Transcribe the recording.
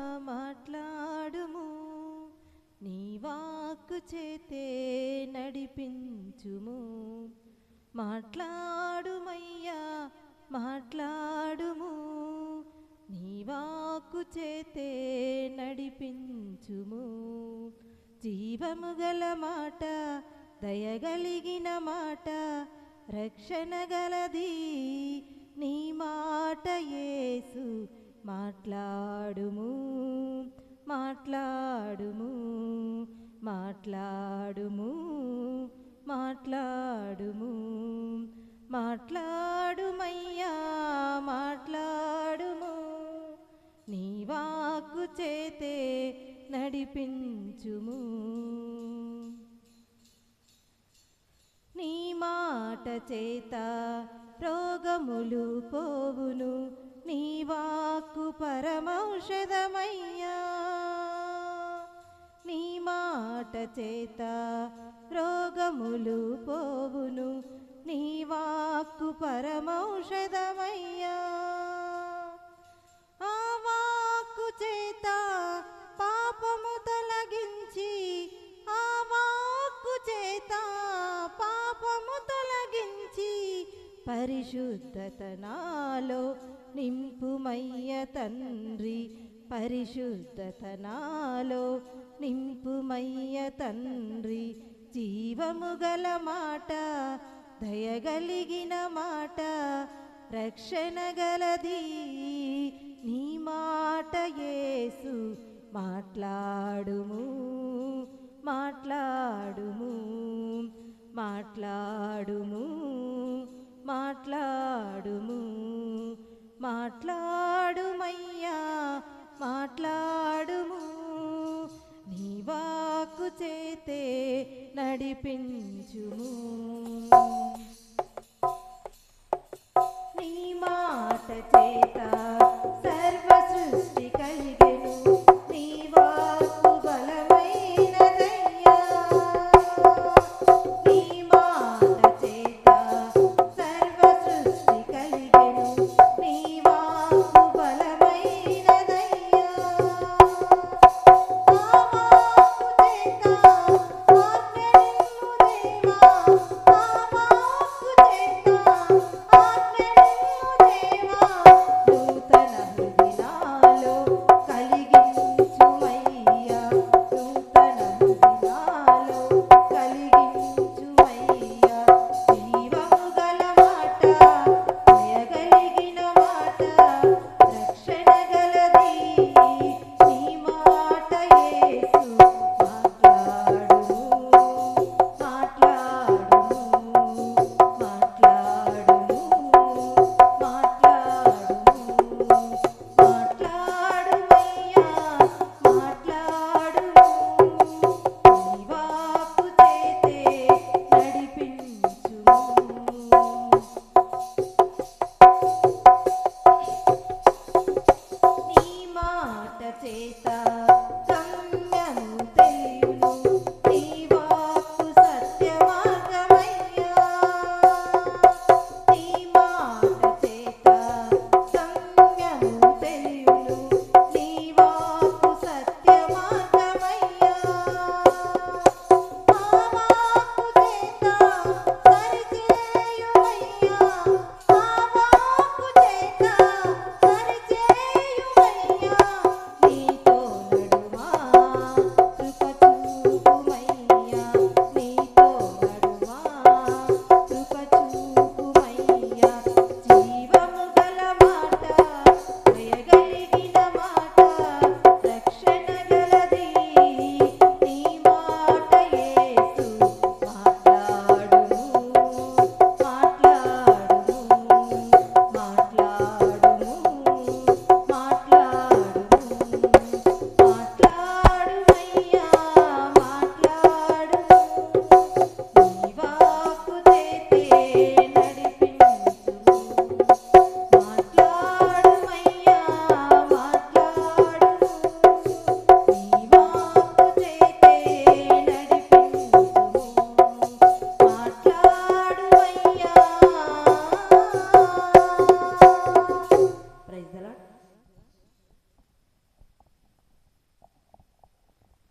మాట్లాడుము. నీ వాక్కు చేతే నడిపించుము. మాట్లాడుమయ్యా మాట్లాడుము. నీ వాక్కు చేతే నడిపించుము. జీవము గల మాట దయగలిగిన మాట రక్షణ గలది నీ మాట యేసు. మాట్లాడుము మాట్లాడుము మాట్లాడుము మాట్లాడుము మాట్లాడుమయ్యా మాట్లాడుము. నీ వాక్కు చేతే నడిపించుము. నీ మాట చేత రోగములు పోవును నీ వా వాక్కు పరమౌషధమయ్యా. నీ మాట చేత రోగములు పోవును నీ వాక్కు పరమౌషధమయ్యా. ఆ వాక్కు చేత పాపము తొలగించి ఆ వాక్కు చేత పాపము తొలగించి పరిశుద్ధత నాలో నింపుమయ్య తండ్రి పరిశుద్ధతనాలో నింపుమయ్య తండ్రి జీవము గల మాట దయగలిగిన మాట రక్షణ గలది. నీ మాట యేసు మాట్లాడుము మాట్లాడుము మాట్లాడుము మాట్లాడుము. మాట్లాడుమయ్యా మాట్లాడుము. నీ వాక్కు చేతే నడిపించుము. నీ మాట చేత నీ మాట చేత